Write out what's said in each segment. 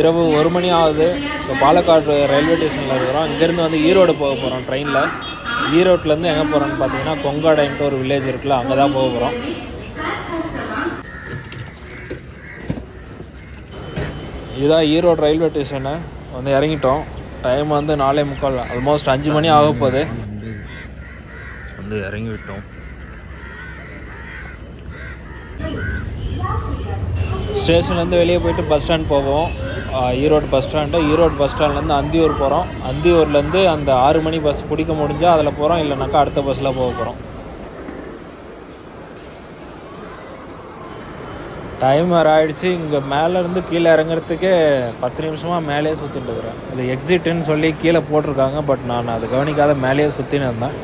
இரவு ஒரு மணி ஆகுது. ஸோ பாலக்காடு ரயில்வே ஸ்டேஷனில் இருக்கிறோம். இங்கேருந்து வந்து ஈரோடு போக போகிறோம் ட்ரெயினில் ஈரோட்லேருந்து எங்கே போகிறோன்னு பார்த்தீங்கன்னா கொங்காடைன்ட்டு ஒரு வில்லேஜ் இருக்குல்ல அங்கே தான் போக போகிறோம் இதுதான் ஈரோடு ரயில்வே ஸ்டேஷனு வந்து இறங்கிட்டோம். டைம் வந்து நாலே முக்கால் ஆல்மோஸ்ட் அஞ்சு மணி ஆக போகுது. வந்து இறங்கி விட்டோம். ஸ்டேஷன்லேருந்து வெளியே போயிட்டு பஸ் ஸ்டாண்ட் போவோம். Erode bus stand. Erode bus ஸ்டாண்ட்லேருந்து அந்தியூர் போகிறோம் அந்தியூர்லேருந்து அந்த ஆறு மணி பஸ் பிடிக்க முடிஞ்சால் அதில் போகிறோம் இல்லைனாக்கா அடுத்த பஸ்ஸில் போக போகிறோம் டைம் வேறு ஆயிடுச்சு. இங்கே மேலேருந்து கீழே இறங்குறதுக்கே பத்து நிமிஷமாக மேலேயே சுற்றிட்டு இருக்கிறேன். இது எக்ஸிட்டுன்னு சொல்லி கீழே போட்டிருக்காங்க. பட் நான் அதை கவனிக்காத மேலேயே சுற்றின்னு இருந்தேன்.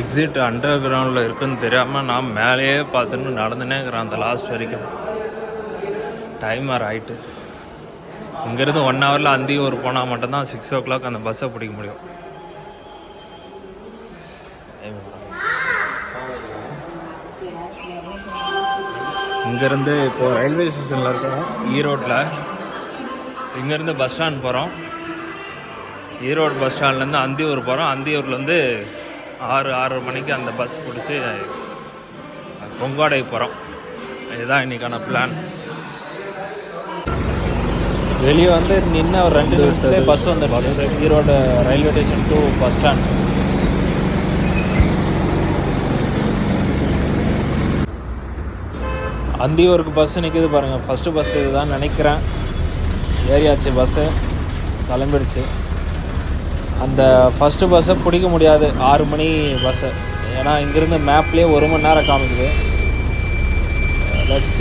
எக்ஸிட் அண்டர் கிரவுண்டில் இருக்குன்னு தெரியாமல் நான் மேலேயே பார்த்துன்னு நடந்துனே இருக்கிறேன் அந்த லாஸ்ட் வரைக்கும். டைம் வேறு இங்கேருந்து ஒன் ஹவரில் அந்தியூர் போனால் மட்டும்தான் சிக்ஸ் ஓ கிளாக் அந்த பஸ்ஸை பிடிக்க முடியும். இங்கேருந்து இப்போ ரயில்வே ஸ்டேஷனில் இருக்கோம் ஈரோட்டில் இங்கேருந்து பஸ் ஸ்டாண்ட் போகிறோம் ஈரோடு பஸ் ஸ்டாண்ட்லேருந்து அந்தியூர் போகிறோம் அந்தியூர்லேருந்து ஆறு ஆறு மணிக்கு அந்த பஸ் பிடிச்சி கொங்காடை போகிறோம் இதுதான் இன்றைக்கான பிளான் வெளியே வந்து நின்று ஒரு ரெண்டு நிமிஷத்துலேயே பஸ் வந்துடுச்சு Erode railway station to bus stand அந்தியூருக்கு bus நிற்கிது பாருங்கள் ஃபஸ்ட்டு பஸ் இதுதான் நினைக்கிறேன். ஏறியாச்சு பஸ்ஸு கிளம்பிடுச்சு. அந்த ஃபஸ்ட்டு பஸ்ஸை பிடிக்க முடியாது. ஆறு மணி பஸ்ஸு ஏன்னா இங்கேருந்து மேப்லேயே ஒரு மணி நேரம் காமிக்குது. லெட்ஸ்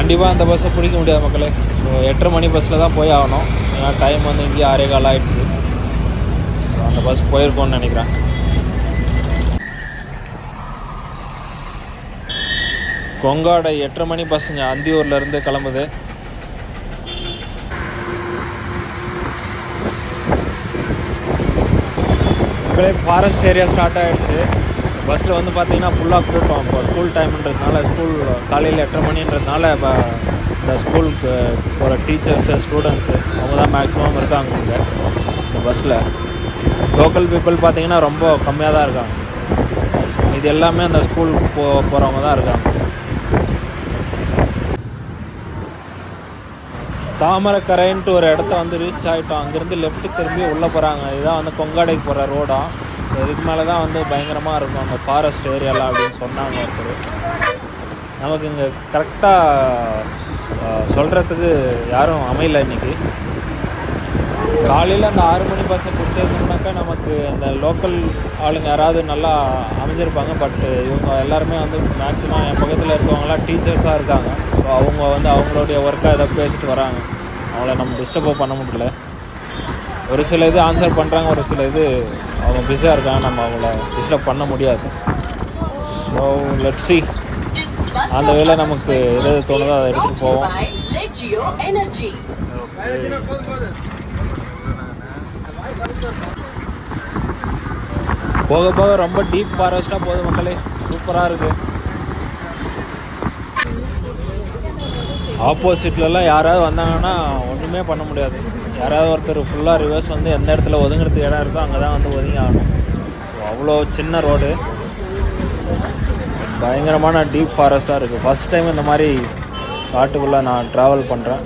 கண்டிப்பாக அந்த பஸ்ஸை பிடிக்க முடியாது மக்களே. எட்டரை மணி பஸ்ஸில் தான் போய் ஆகணும். ஏன்னா டைம் வந்து இங்கேயே ஆறே கால் ஆகிடுச்சு அந்த பஸ் போயிருக்கோன்னு நினைக்கிறேன். கொங்காடை எட்டரை மணி பஸ்ஸுங்க அந்தியூர்லேருந்து கிளம்புது. மக்களே ஃபாரஸ்ட் ஏரியா ஸ்டார்ட் ஆகிடுச்சு பஸ்ஸில் வந்து பார்த்தீங்கன்னா ஃபுல்லாக கூட்டம். இப்போ ஸ்கூல் டைம்ன்றதுனால ஸ்கூல் காலையில் எட்டரை மணின்றதுனால இப்போ இந்த ஸ்கூலுக்கு போகிற டீச்சர்ஸு ஸ்டூடெண்ட்ஸு அவங்க தான் மேக்ஸிமம் இருக்காங்க இங்கே இந்த பஸ்ஸில் லோக்கல் பீப்புள் பார்த்தீங்கன்னா ரொம்ப கம்மியாக தான் இருக்காங்க. இது எல்லாமே அந்த ஸ்கூல் போ போகிறவங்க தான் இருக்காங்க. தாமரைக்கரைன்ட்டு ஒரு இடத்த வந்து ரீச் ஆகிட்டோம் அங்கேருந்து லெஃப்ட் திரும்பி உள்ளே போகிறாங்க இதுதான் வந்து கொங்காடைக்கு போகிற ரோடாக ஸோ இதுக்கு மேலே தான் வந்து பயங்கரமாக இருக்கும் அங்கே ஃபாரஸ்ட் ஏரியாலாம் அப்படின்னு சொன்னாங்க ஒருத்தர். நமக்கு இங்கே கரெக்டாக சொல்கிறதுக்கு யாரும் அமையல இன்றைக்கி காலையில் அந்த ஆறு மணி பஸ்ஸை பிடிச்சிருந்தோம்னாக்கா நமக்கு அந்த லோக்கல் ஆளுங்க யாராவது நல்லா அமைஞ்சிருப்பாங்க. பட் இவங்க எல்லாருமே வந்து மேக்ஸிமம் என் பக்கத்தில் இருக்கவங்களாம் டீச்சர்ஸாக இருக்காங்க. ஸோ அவங்க வந்து அவங்களுடைய ஒர்க்காக ஏதோ பேசிட்டு வராங்க. அவங்கள நம்ம டிஸ்டர்போ பண்ண முடியல. ஒரு சில இது ஆன்சர் பண்ணுறாங்க ஒரு சில இது அவங்க பிஸியாக இருக்காங்க நம்ம அவங்கள டிஸ்டர்ப் பண்ண முடியாது. ஸோ லெட் சி அந்த வேலை நமக்கு எது தோணுதோ அதை எடுத்துகிட்டு போவோம். போக போக ரொம்ப டீப் ஃபாரஸ்ட்டாக போகுது மக்களே. சூப்பராக இருக்குது ஆப்போசிட்லலாம் யாராவது வந்தாங்கன்னா ஒன்றுமே பண்ண முடியாது. யாராவது ஒருத்தர் ஃபுல்லாக ரிவர்ஸ் வந்து எந்த இடத்துல ஒதுங்கிறதுக்கு இடம் இருக்கோ அங்கே தான் வந்து ஒதுங்கி ஆகணும் ஸோ அவ்வளோ சின்ன ரோடு பயங்கரமான டீப் ஃபாரஸ்ட்டாக இருக்குது ஃபஸ்ட் டைம் இந்த மாதிரி காட்டுக்குள்ளே நான் ட்ராவல் பண்ணுறேன்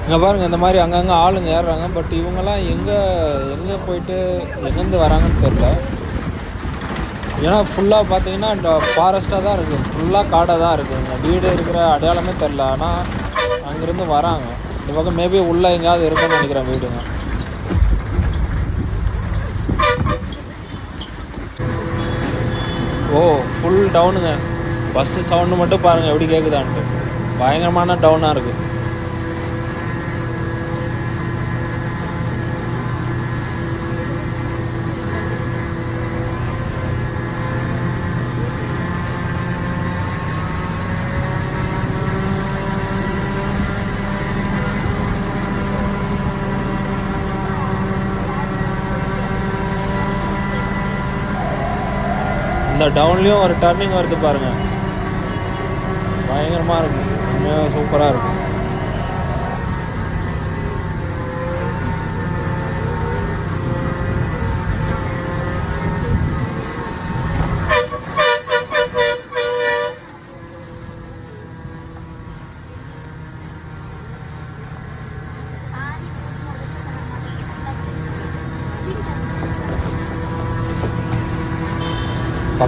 இங்கே பாருங்கள் இந்த மாதிரி அங்கங்கே ஆளுங்க ஏறுறாங்க. பட் இவங்கெல்லாம் எங்கே எங்கே போயிட்டு எங்கேருந்து வராங்கன்னு தெரில ஏன்னா ஃபுல்லாக பார்த்தீங்கன்னா இந்த ஃபாரஸ்ட்டாக தான் இருக்குது ஃபுல்லாக காடாக தான் இருக்குதுங்க வீடு இருக்கிற அடையாளமே தெரில ஆனால் அங்கேருந்து வராங்க. இந்த பக்கம் மேபி உள்ளே எங்கேயாவது இருக்கும்னு நினைக்கிறேன் வீடுங்க. ஓ ஃபுல் டவுனுங்க பஸ்ஸு சவுண்டு மட்டும் பாருங்கள் எப்படி கேட்குதான்ட்டு பயங்கரமான டவுனாக இருக்குது இந்த டவுன்லேயும் ஒரு டர்னிங் வருது பாருங்கள் பயங்கரமாக இருக்கும் உண்மையாக சூப்பராக இருக்கும்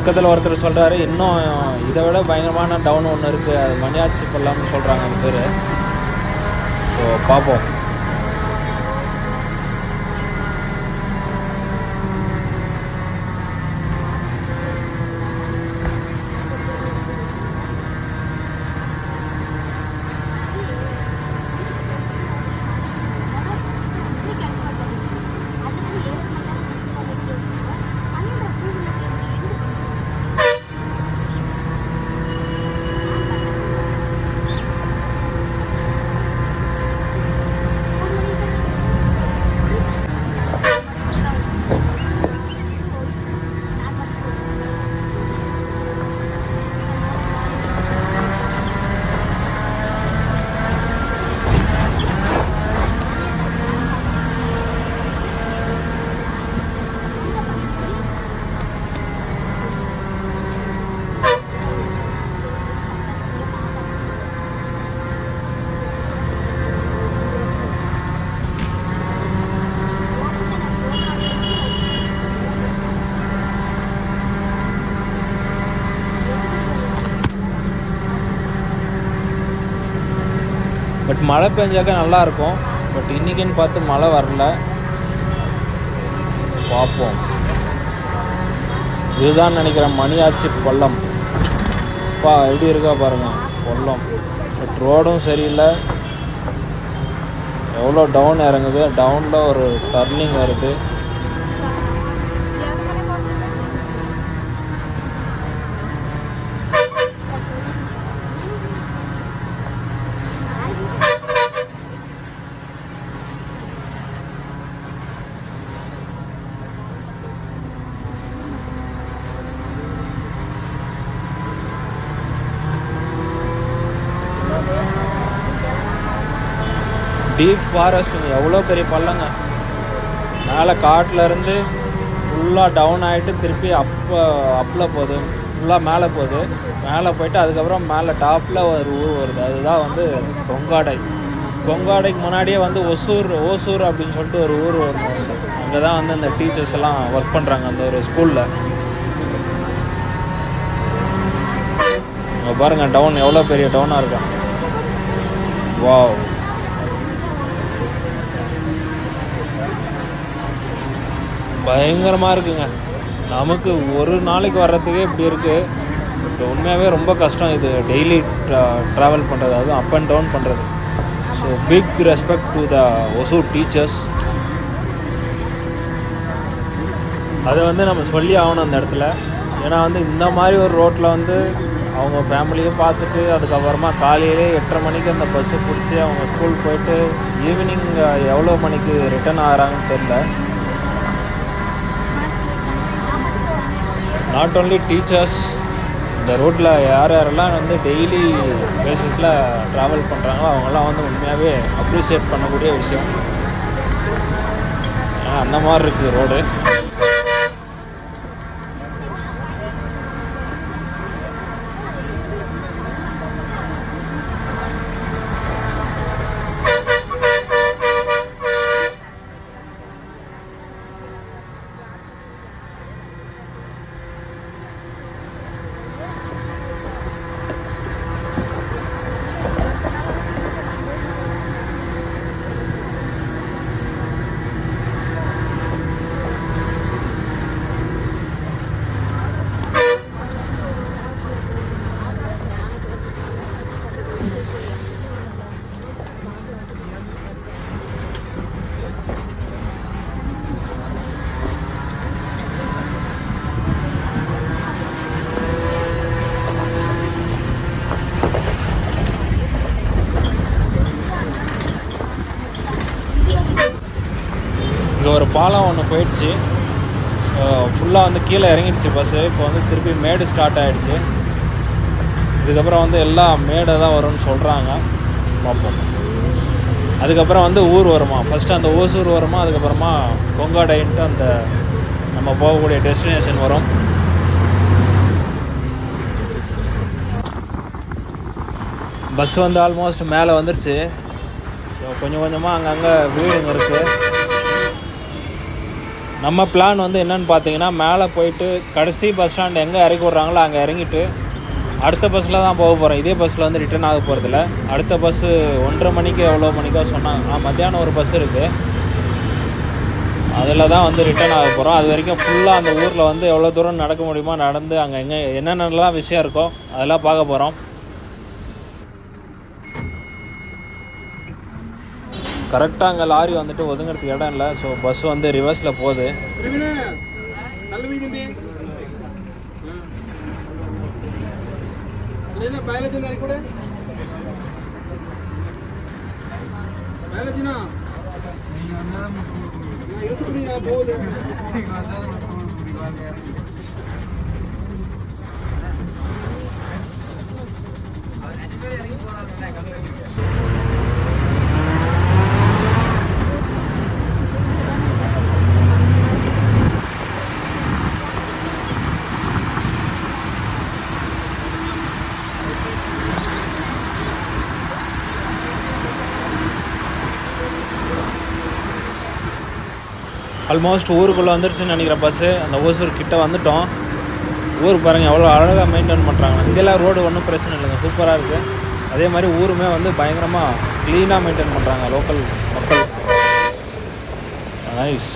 பக்கத்தில் ஒருத்தர் சொல்கிறாரு இன்னும் இதை விட பயங்கரமான டவுன் ஒன்று இருக்குது அது மணியாட்சி பள்ளம்னு சொல்கிறாங்க அந்த பேர். ஸோ பார்ப்போம் பட் மழை பெஞ்சாக்க நல்லாயிருக்கும். பட் இன்னைக்குன்னு பார்த்து மழை வரல. பார்ப்போம். இதுதான் நினைக்கிறேன் மணியாச்சி பள்ளம். அப்பா எப்படி இருக்கா பாருங்கள் பள்ளம். பட் ரோடும் சரியில்லை. எவ்வளோ டவுன் இறங்குது. டவுனில் ஒரு டர்னிங் வருது. டீப் ஃபாரஸ்ட்டுங்க எவ்வளோ பெரிய பள்ளங்க. மேலே காட்டிலேருந்து ஃபுல்லாக டவுன் ஆகிட்டு திருப்பி அப்போ அப்பில் போகுது. ஃபுல்லாக மேலே போகுது. மேலே போயிட்டு அதுக்கப்புறம் மேலே டாப்பில் ஒரு ஊர் வருது. அதுதான் வந்து கொங்காடை. கொங்காடைக்கு முன்னாடியே வந்து ஒசூர் ஓசூர் அப்படின்னு சொல்லிட்டு ஒரு ஊர் ஒன்று அங்கே தான் வந்து இந்த டீச்சர்ஸ் எல்லாம் ஒர்க் பண்ணுறாங்க அந்த ஒரு ஸ்கூலில் பாருங்க பாருங்கள் டவுன் எவ்வளோ பெரிய டவுனாக இருக்கான் வாவ் பயங்கரமாக இருக்குங்க. நமக்கு ஒரு நாளைக்கு வர்றதுக்கே இப்படி இருக்குது உண்மையாகவே ரொம்ப கஷ்டம் இது டெய்லி ட்ராவல் பண்ணுறது அதுவும் அப் அண்ட் டவுன் பண்ணுறது so big respect to the Hosur teachers அதை வந்து நம்ம சொல்லி ஆகணும் அந்த இடத்துல. ஏன்னா வந்து இந்த மாதிரி ஒரு ரோட்டில் வந்து அவங்க ஃபேமிலியும் பார்த்துட்டு அதுக்கப்புறமா காலையிலே எட்டரை மணிக்கு அந்த பஸ்ஸு பிடிச்சி அவங்க ஸ்கூல் போயிட்டு ஈவினிங் எவ்வளோ மணிக்கு ரிட்டர்ன் ஆகிறாங்கன்னு தெரில நாட் ஓன்லி டீச்சர்ஸ் இந்த ரோட்டில் யார் யாரெல்லாம் வந்து டெய்லி பேசிஸில் ட்ராவல் பண்ணுறாங்களோ அவங்கெல்லாம் வந்து உண்மையாகவே அப்ரிஷியேட் பண்ணக்கூடிய விஷயம். ஏன்னா அந்த மாதிரி இருக்குது ரோடு பாலம் ஒன்று போயிடுச்சு. ஸோ ஃபுல்லாக வந்து கீழே இறங்கிடுச்சு பஸ்ஸு இப்போ வந்து திருப்பி மேடு ஸ்டார்ட் ஆகிடுச்சு இதுக்கப்புறம் வந்து எல்லாம் மேடை தான் வரும்னு சொல்கிறாங்க பார்ப்போம். அதுக்கப்புறம் வந்து ஊர் வருமா? ஃபஸ்ட்டு அந்த ஓசூர் வருமா? அதுக்கப்புறமா கொங்காடைன்ட்டு அந்த நம்ம போகக்கூடிய டெஸ்டினேஷன் வரும். பஸ் வந்து ஆல்மோஸ்ட் மேலே வந்துருச்சு. ஸோ கொஞ்சம் கொஞ்சமாக அங்கங்கே வீடுங்க இருக்குது நம்ம பிளான் வந்து என்னென்னு பார்த்தீங்கன்னா மேலே போயிட்டு கடைசி பஸ் ஸ்டாண்ட் எங்கே இறக்கி விட்றாங்களோ அங்கே இறங்கிட்டு அடுத்த பஸ்ஸில் தான் போக போகிறோம் இதே பஸ்ஸில் வந்து ரிட்டர்ன் ஆக போகிறதில்ல அடுத்த பஸ்ஸு ஒன்றரை மணிக்கு எவ்வளோ மணிக்கோ சொன்னாங்க. ஆ மத்தியானம் ஒரு பஸ் இருக்குது அதில் தான் வந்து ரிட்டர்ன் ஆக போகிறோம் அது வரைக்கும் ஃபுல்லாக அந்த ஊரில் வந்து எவ்வளோ தூரம் நடக்க முடியுமோ நடந்து அங்கே எங்கே என்னென்னலாம் விஷயம் இருக்கோ அதெல்லாம் பார்க்க போகிறோம் கரெக்டாக அங்கே லாரி வந்துட்டு ஒதுங்கிறதுக்கு இடம் இல்லை. ஸோ பஸ் வந்து ரிவர்ஸில் போகுது. பிரவீனா போய் தம்பி என்ன பயாலஜி இருந்தாரு கூட பயாலஜினா நான் இருபத்தி போகுது ஆல்மோஸ்ட் ஊருக்குள்ளே வந்துருச்சுன்னு நினைக்கிறேன் பஸ்ஸு அந்த ஓசூர் கிட்டே வந்துட்டோம். ஊர் பாருங்கள் எவ்வளோ அழகாக மெயின்டைன் பண்ணுறாங்க இங்கெல்லாம் ரோடு ஒன்றும் பிரச்சனை இல்லைங்க. சூப்பராக இருக்குது அதே மாதிரி ஊருமே வந்து பயங்கரமாக க்ளீனாக மெயின்டைன் பண்ணுறாங்க லோக்கல் மக்கள். நைஸ்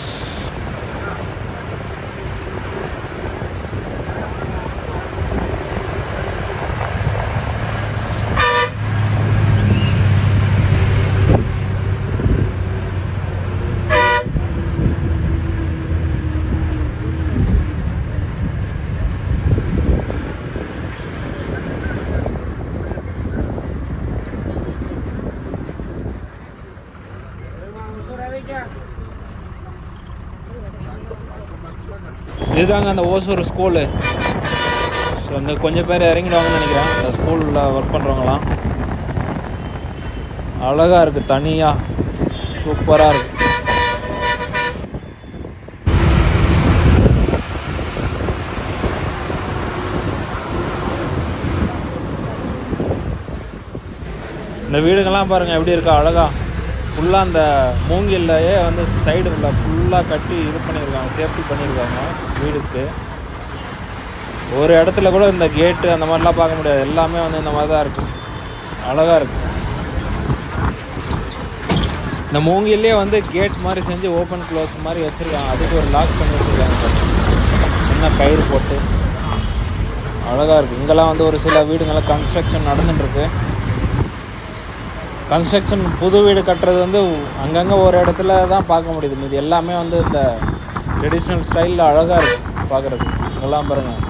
இதுதாங்க அந்த ஓசூர் ஸ்கூலு ஸோ அங்கே கொஞ்சம் பேர் இறங்கிடுவாங்கன்னு நினைக்கிறேன். அந்த ஸ்கூலில் ஒர்க் பண்ணுறவங்களாம் அழகாக இருக்குது தனியாக சூப்பராக இருக்குது இந்த வீடுங்கள்லாம் பாருங்கள் எப்படி இருக்கா? அழகா. ஃபுல்லாக அந்த மூங்கில்லையே வந்து சைடு உள்ள ஃபுல்லாக கட்டி இது பண்ணியிருக்காங்க சேஃப்டி பண்ணியிருக்காங்க வீடுக்கு. ஒரு இடத்துல கூட இந்த கேட்டு அந்த மாதிரிலாம் பார்க்க முடியாது. எல்லாமே வந்து இந்த மாதிரி தான் இருக்குது அழகாக இருக்குது இந்த மூங்கிலே வந்து கேட் மாதிரி செஞ்சு ஓப்பன் க்ளோஸ் மாதிரி வச்சுருக்காங்க. அதுக்கு ஒரு லாக் பண்ணி வச்சுருக்காங்க. என்ன சின்ன கயிறு போட்டு. அழகாக இருக்குது இங்கெல்லாம் வந்து ஒரு சில வீடுங்கள்லாம் கன்ஸ்ட்ரக்ஷன் நடந்துட்டுருக்கு கன்ஸ்ட்ரக்ஷன் புது வீடு கட்டுறது வந்து அங்கங்கே ஒரு இடத்துல தான் பார்க்க முடியுது. மீது எல்லாமே வந்து இந்த ட்ரெடிஷ்னல் ஸ்டைலில் அழகாக இருக்குது பார்க்குறது இதெல்லாம் பாருங்கள்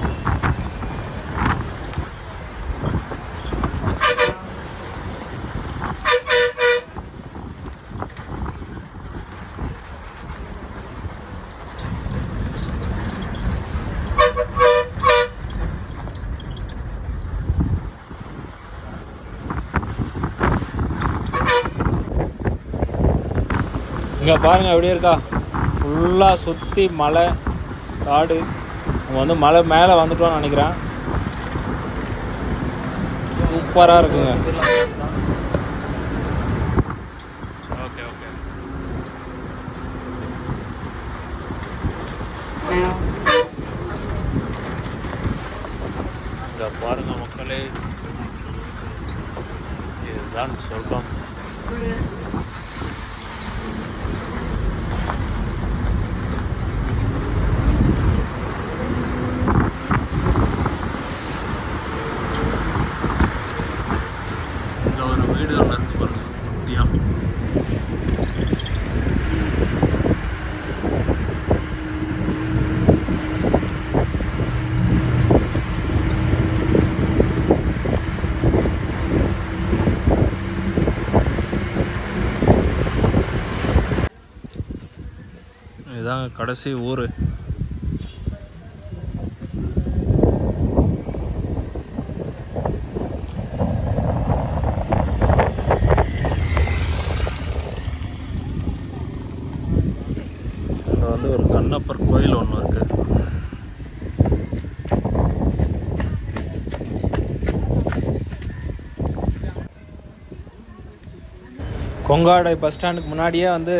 இங்கே பாருங்கள் எப்படி இருக்கா? ஃபுல்லாக சுற்றி மலை காடு. நம்ம வந்து மலை மேலே வந்துட்டோம்னு நினைக்கிறேன். சூப்பராக இருக்குங்க. Okay okay. இந்த பாருங்க மக்களே. இதுதான் சொல்கிறோம் இந்த ஒரு வீடு ஒன்று இருக்கு பாருங்க குட்டியா இதாங்க கடைசி ஊர். வந்து ஒரு கண்ணப்பர் கோயில் ஒன்று இருக்குது கொங்காடை பஸ் ஸ்டாண்டுக்கு முன்னாடியே வந்து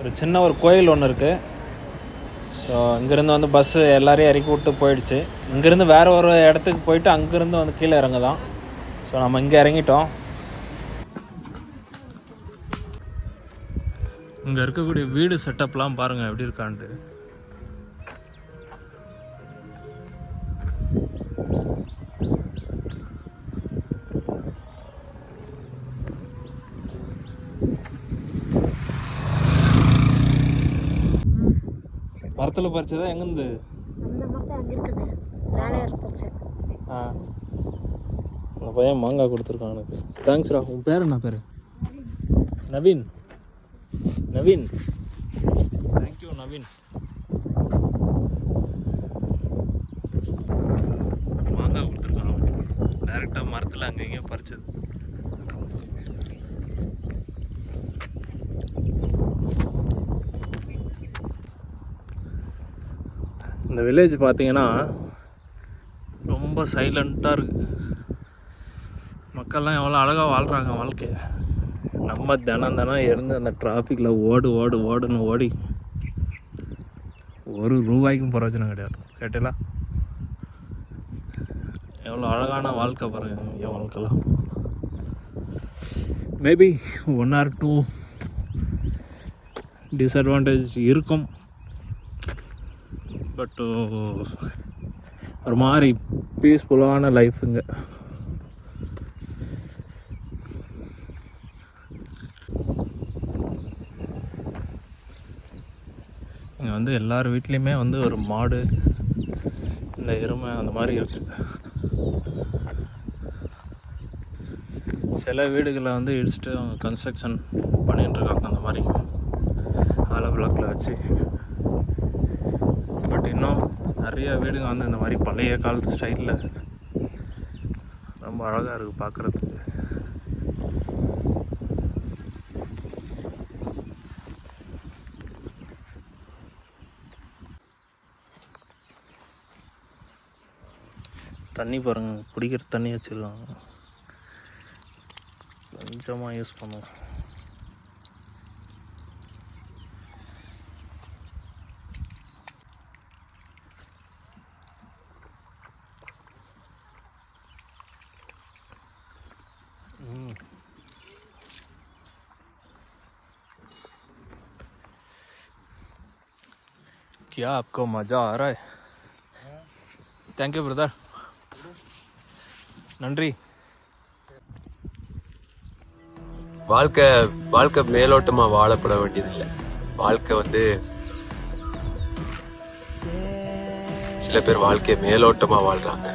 ஒரு சின்ன ஒரு கோயில் ஒன்று இருக்குது ஸோ இங்கேருந்து வந்து பஸ்ஸு எல்லாரையும் இறக்கி விட்டு போயிடுச்சு. இங்கேருந்து வேறு ஒரு இடத்துக்கு போயிட்டு அங்கேருந்து வந்து கீழே இறங்க தான் ஸோ நம்ம இங்கே இறங்கிட்டோம். இங்கே இருக்கக்கூடிய வீடு செட்டப்லாம் பாருங்கள் எப்படி இருக்கான்ட்டு. மரத்தில் பறிச்சதா எங்கேருந்து அந்த மரத்தை அங்கே இருக்குது. இருந்துச்சு ஆ. அந்த பையன் மாங்காய் கொடுத்துருக்கான் எனக்கு. தேங்க்ஸ்ரா உன் பேர் என்ன பேர்? Naveen. Naveen. Thank you Naveen. மாங்காய் கொடுத்துருக்கான் டேரெக்டாக மரத்தில் அங்கே இங்கேயும் பறிச்சது. இந்த வில்லேஜ் பார்த்தீங்கன்னா ரொம்ப சைலண்ட்டாக இருக்குது மக்கள்லாம் எவ்வளோ அழகாக வாழ்கிறாங்க வாழ்க்கையை நம்ம தினம் தினம் இருந்து அந்த டிராஃபிக்கில் ஓடு ஓடு ஓடுன்னு ஓடி ஒரு ரூபாய்க்கும் பிரயோஜனம் கிடையாது. கேட்டீங்களா? எவ்வளோ அழகான வாழ்க்கை பாருங்க என் வாழ்க்கைலாம் maybe one or two disadvantage இருக்கும். பட் ஒரு மாதிரி பீஸ்ஃபுல்லான லைஃபுங்க இங்கே. வந்து எல்லார் வீட்லேயுமே வந்து ஒரு மாடு இந்த எருமை அந்த மாதிரி இருக்கு. சில வீடுகளை வந்து இடிச்சுட்டு அவங்க கன்ஸ்ட்ரக்ஷன் பண்ணிகிட்டு இருக்காங்க அந்த மாதிரி. ஆல பிளாக்கில் வச்சு. நிறைய வீடுங்க வந்து இந்த மாதிரி பழைய காலத்து ஸ்டைலில் ரொம்ப அழகாக இருக்குது பார்க்குறதுக்கு தண்ணி பாருங்க குடிக்கிற தண்ணி வச்சுருக்காங்க. கொஞ்சமாக யூஸ் பண்ணுவோம் क्या आपको मज़ा आ रहा है थैंक यू ब्रदर நன்றி வாழ்க்கை வாழ்க்கை மேலோட்டமா வாழப்பட வேண்டியதில்லை வாழ்க்கை வந்து சில பேர் வாழ்க்கையை மேலோட்டமா வாழ்றாங்க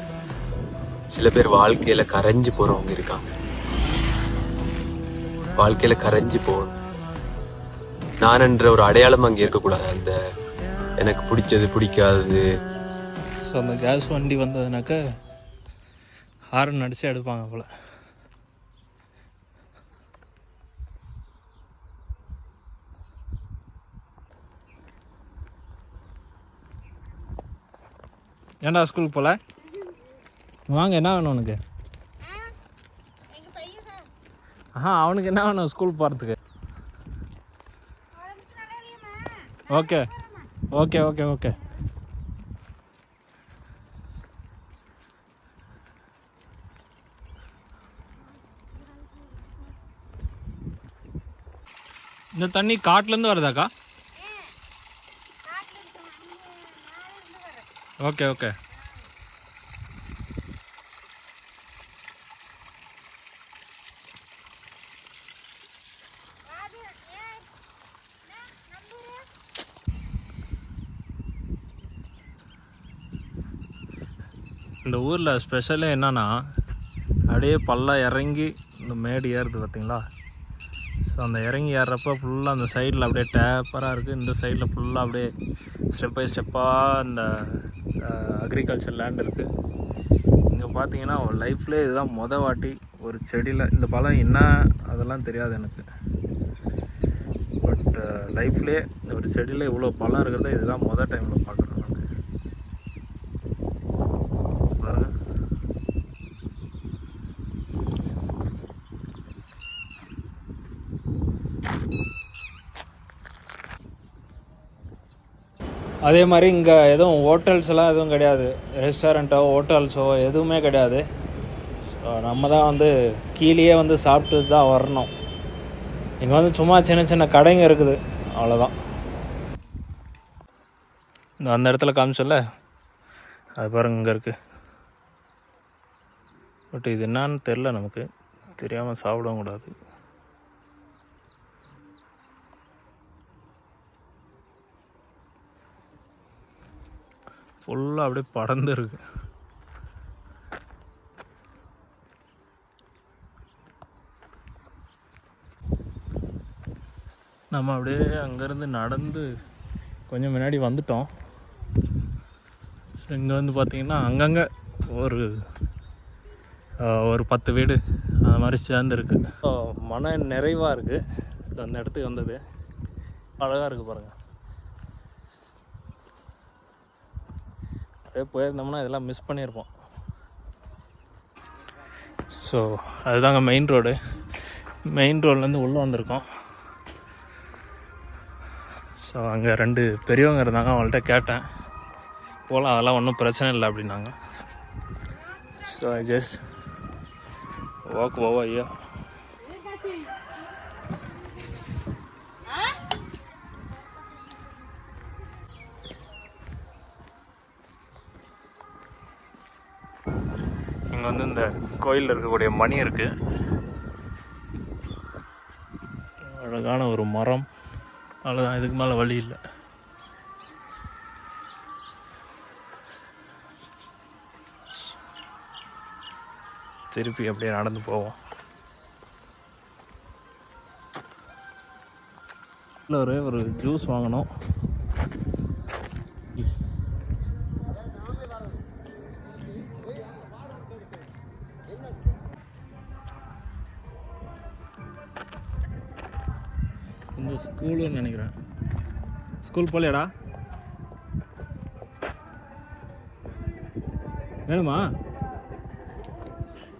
சில பேர் வாழ்க்கையில கரைஞ்சு போறவங்க இருக்காங்க வாழ்க்கையில கரைஞ்சு போகணும் நான் என்ற ஒரு அடையாளம் அங்க இருக்கக்கூடாது அந்த எனக்கு பிடிச்சது பிடிக்காதது. ஸோ அந்த கேஸ் வண்டி வந்ததுனாக்க ஹாரன் அடிச்சு எடுப்பாங்க போல். ஏன்டா ஸ்கூலுக்கு போல? வாங்க என்ன வேணும் உனக்கு? ஆஹா அவனுக்கு என்ன வேணும் ஸ்கூல் போகிறதுக்கு ஓகே ஓகே ஓகே ஓகே இந்த தண்ணி காட்டிலேருந்து வருதாக்கா ஓகே ஓகே இந்த ஊரில் ஸ்பெஷலே என்னென்னா அப்படியே பல்லாக இறங்கி இந்த மேடு ஏறுது பார்த்தீங்களா ஸோ அந்த இறங்கி ஏறுறப்ப ஃபுல்லாக அந்த சைடில் அப்படியே டேப்பராக இருக்குது இந்த சைடில் ஃபுல்லாக அப்படியே ஸ்டெப் பை ஸ்டெப்பாக இந்த அக்ரிகல்ச்சர் லேண்ட் இருக்குது இங்கே பார்த்தீங்கன்னா லைஃப்லேயே இதுதான் மொதல் வாட்டி ஒரு செடியில் இந்த பழம் என்ன அதெல்லாம் தெரியாது எனக்கு. பட் லைஃப்லேயே ஒரு செடியில் இவ்வளோ பழம் இருக்கிறத இதுதான் மொதல் டைமில் பார்க்குறேன் நான் பாருங்க அதே மாதிரி இங்கே எதுவும் ஹோட்டல்ஸ்லாம் எதுவும் கிடையாது. ரெஸ்டாரண்ட்டோ ஹோட்டல்ஸோ எதுவுமே கிடையாது. ஸோ நம்ம தான் வந்து கீழேயே வந்து சாப்பிட்டு தான் வரணும். இங்கே வந்து சும்மா சின்ன சின்ன கடைங்க இருக்குது. அவ்வளோதான் இந்த அந்த இடத்துல காமிச்சல அது பாருங்க இங்கே இருக்குது பட் இது என்னான்னு தெரில நமக்கு. தெரியாமல் சாப்பிடவும் கூடாது. ஃபுல்லாக அப்படியே படர்ந்து இருக்கு. நம்ம அப்படியே அங்கேருந்து நடந்து கொஞ்சம் முன்னாடி வந்துட்டோம். இங்கே வந்து பார்த்திங்கன்னா அங்கங்கே ஒரு ஒரு பத்து வீடு அந்த மாதிரி சேர்ந்துருக்கு. மன நிறைவாக இருக்குது அந்த இடத்துக்கு வந்தது. அழகாக இருக்குது பாருங்கள் போயிருந்தோம்னா இதெல்லாம் மிஸ் பண்ணியிருப்போம். ஸோ அதுதாங்க மெயின் ரோடு மெயின் ரோட்லேருந்து உள்ளே வந்திருக்கோம். ஸோ அங்கே ரெண்டு பெரியவங்க இருந்தாங்க அவங்கள்ட்ட கேட்டேன். போகலாம் அதெல்லாம் ஒன்றும் பிரச்சனை இல்லை அப்படின்னாங்க. ஸோ ஐ ஜஸ்ட் வாக் ஓவா ஐயா கோயிலில் இருக்கக்கூடிய மணி இருக்குது அழகான ஒரு மரம். அவ்வளோதான் இதுக்கு மேலே வழி இல்லை. திருப்பி அப்படியே நடந்து போவோம். இல்லை ஒரே ஒரு ஜூஸ் வாங்கினோம் ஸ்கூலுன்னு நினைக்கிறேன் ஸ்கூல் போகலையாடா வேணுமா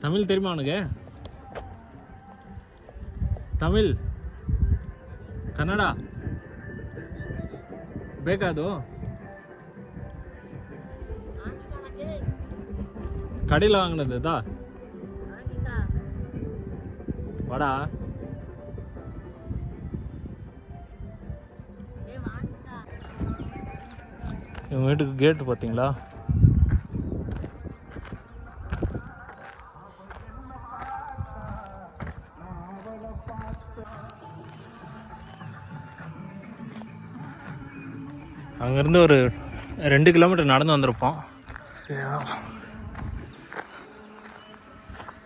தமிழ் தெரியுமா உனக்கு தமிழ் ಕನ್ನಡ ಬೇಕಾದು கடையில் வாங்கினது தா எங்கள் வீட்டுக்கு கேட்டு பார்த்தீங்களா? அங்கேருந்து ஒரு ரெண்டு கிலோமீட்டர் நடந்து வந்திருப்போம்.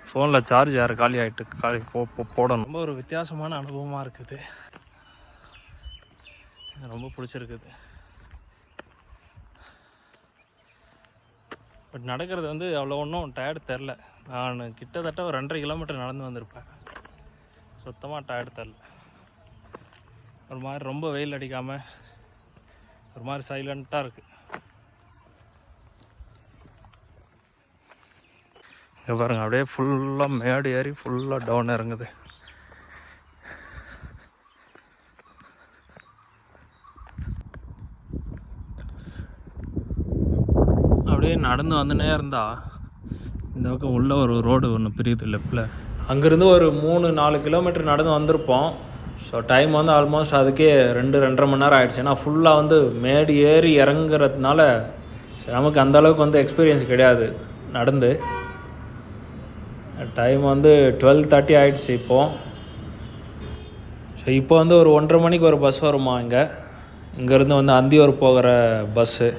ஃபோனில் சார்ஜ் யார் காலி ஆகிட்டு காலி போ போடணும். ரொம்ப ஒரு வித்தியாசமான அனுபவமாக இருக்குது. எனக்கு ரொம்ப பிடிச்சிருக்குது. பட் நடக்கிறது வந்து அவ்வளோ ஒன்றும் டயர்டு தெரில. நான் கிட்டத்தட்ட ஒரு ரெண்டரை கிலோமீட்டர் நடந்து வந்திருப்பேன். சுத்தமாக டயர்டு தெரில. ஒரு மாதிரி ரொம்ப வெயில் அடிக்காமல் ஒரு மாதிரி சைலண்ட்டாக இருக்குது இங்கே பாருங்கள் அப்படியே ஃபுல்லாக மேடு ஏறி ஃபுல்லாக டவுன் இறங்குது அப்படியே நடந்து வந்துனே இருந்தா இந்த பக்கம் உள்ள ஒரு ரோடு ஒன்று பிரியுது லெஃப்டில். அங்கேருந்து ஒரு மூணு நாலு கிலோமீட்டர் நடந்து வந்திருப்போம். ஸோ டைம் வந்து ஆல்மோஸ்ட் அதுக்கே ரெண்டு ரெண்டரை மணி நேரம் ஆகிடுச்சு ஏன்னா ஃபுல்லாக வந்து மேடு ஏறி இறங்குறதுனால நமக்கு அந்த அளவுக்கு வந்து எக்ஸ்பீரியன்ஸ் கிடையாது நடந்து. டைம் வந்து டுவெல் தேர்ட்டி ஆகிடுச்சு இப்போது ஸோ இப்போ வந்து ஒரு ஒன்றரை மணிக்கு ஒரு பஸ் வருமா இங்கே? இங்கேருந்து வந்து அந்தியூர் போகிற பஸ்ஸு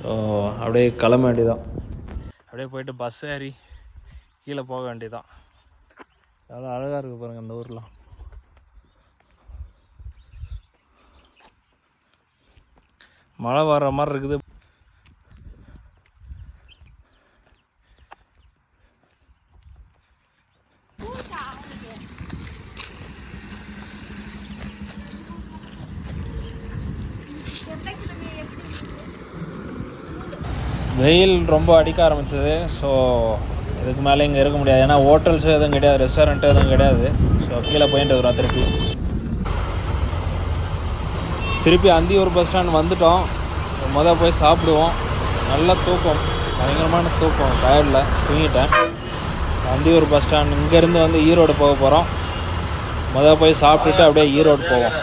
ஸோ அப்படியே கிளம்ப வேண்டியதான் அப்படியே போயிட்டு பஸ் ஏறி கீழே போக வேண்டியதான் எவ்வளோ அழகாக இருக்குது பாருங்கள் அந்த ஊர்லாம். மழை வர்ற மாதிரி இருக்குது வெயில் ரொம்ப அடிக்க ஆரம்பிச்சது. ஸோ இதுக்கு மேலே இங்கே இருக்க முடியாது. ஏன்னா ஹோட்டல்ஸும் எதுவும் கிடையாது. ரெஸ்டாரண்ட்டும் எதுவும் கிடையாது. ஸோ கீழே போயிட்டு இருக்கிறோம் திருப்பி. திருப்பி அந்தியூர் பஸ் ஸ்டாண்ட் வந்துட்டோம். மொதல் போய் சாப்பிடுவோம். நல்ல தூக்கம். பயங்கரமான தூக்கம். டயர்டில் தூங்கிட்டேன். அந்தியூர் பஸ் ஸ்டாண்ட் இங்கேருந்து வந்து ஈரோடு போக போகிறோம் மொதல் போய் சாப்பிட்டுட்டு அப்படியே ஈரோடு போவோம்.